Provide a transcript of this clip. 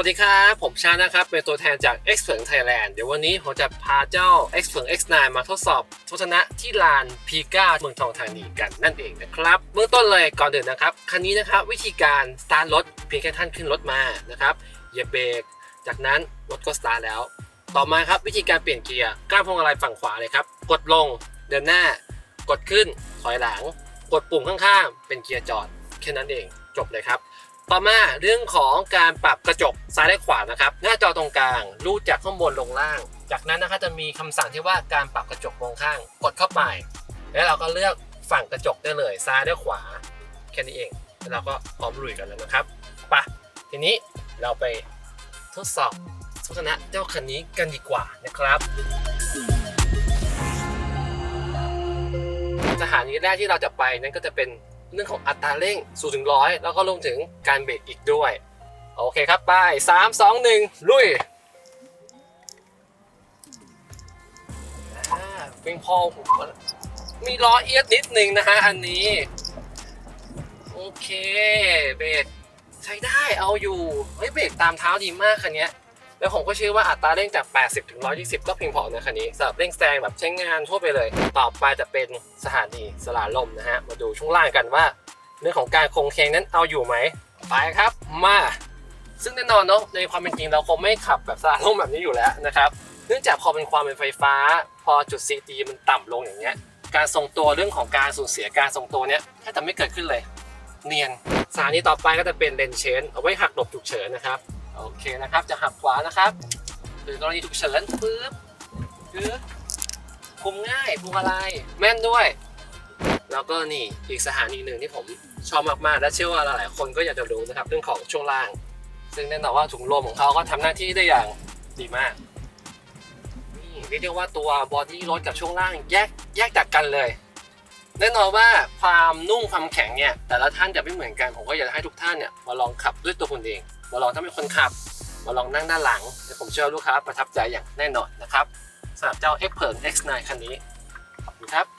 วัสดีครับ ผมชานะครับ เป็นตัวแทนจาก X เฟิงไทยแลนด์เดี๋ยววันนี้ผมจะพาเจ้า X เฟิง X9 มาทดสอบทศนะที่ลาน P9 เมืองทองธานีกันนั่นเองนะครับ เบื้องต้นเลยก่อนอื่นนะครับ คันนี้นะครับวิธีการสตาร์ทรถเพียงแค่ท่านขึ้นรถมานะครับเหยียบเบรก จากนั้นรถก็สตาร์ทแล้ว ต่อมาครับวิธีการเปลี่ยนเกียร์ก้านพวงมาลัยฝั่งขวาเลยครับ กดลงเดินหน้า กดขึ้นถอยหลัง กดปุ่มข้างๆ เป็นเกียร์จอดแค่นั้นเองจบเลยครับ ต่อมาเรื่องของการปรับ ซ้ายและขวานะครับ หน้าจอตรงกลางรูดจากข้างบนลงล่าง จากนั้นนะครับจะมีคำสั่งที่ว่าการปรับกระจกมองข้าง กดเข้าไป แล้วเราก็เลือกฝั่งกระจกได้เลยซ้ายและขวา แค่นี้เอง แล้วเราก็พร้อมลุยกันแล้วนะครับไปะทีนี้เราไปทดสอบทัศนะเจ้าคันนี้กันดีกว่านะครับสถานีแรกที่เราจะไปนั่นก็จะเป็นเรื่องของอัตราเร่ง0ถึงร้อยแล้วก็รวมถึงการเบรกอีกด้วย โอเคครับ ไป3 2 1ลุยอ่าเป็นพอผมมีล้อเอียดนิดนึงนะฮะอันนี้ โอเคเบรกใช้ได้เอาอยู่เฮ้ยเบรกตามเท้าดีมากคันนี้แล้วผมก็เชื่อว่าอัตราเร่งจาก 80 ถึง 120 ก็เพียงพอนะคันนี้สำหรับเร่งแซงแบบใช้งานทั่วไปเลย ต่อไปจะเป็นสถานีสลาลมนะฮะ มาดูช่วงล่างกันว่า เรื่องของการคงเคงนั้นเอาอยู่ไหม ไปครับ มา ซึ่งแน่นอนเนาะในความเป็นจริงเราคงไม่ขับแบบสลาลมแบบนี้อยู่แล้วนะครับเนื่องจากพอเป็นความเป็นไฟฟ้า พอจุด CT มันต่ำลงอย่างเงี้ยการทรงตัวเรื่องของการสูญเสียการทรงตัวเนี้ยแทบจะไม่เกิดขึ้นเลย เนียนสถานีต่อไปก็จะเป็นเลนเชนเอาไว้หักหลบฉุกเฉินนะครับโอเคนะครับจะหักขวานะครับหรือกรณีฉุกเฉินปึ๊บปึ๊บคุมง่ายพวงมาลัยแม่นด้วย แล้วก็นี่อีกสถานีหนึ่งที่ผมชอบมากๆ และเชื่อว่าหลายๆคนก็อยากจะรู้นะครับเรื่องของช่วงล่าง ซึ่งแน่นอนว่าถุงลมของเขาก็ทำหน้าที่ได้อย่างดีมากนี่เรียกได้ว่าตัวบอดี้รถกับช่วงล่างแยกแยกจากกันเลย แน่นอนว่าความนุ่มความแข็งเนี่ยแต่ละท่านจะไม่เหมือนกันผมก็อยากจะให้ทุกท่านเนี่ยมาลองขับด้วยตัวคุณเองมาลองถ้าเป็นคนขับ มาลองนั่งด้านหลังผมเชื่อลูกค้าประทับใจอย่างแน่นอนนะครับสำหรับเจ้า X เ X9 คันนี้ขอบคุณครับ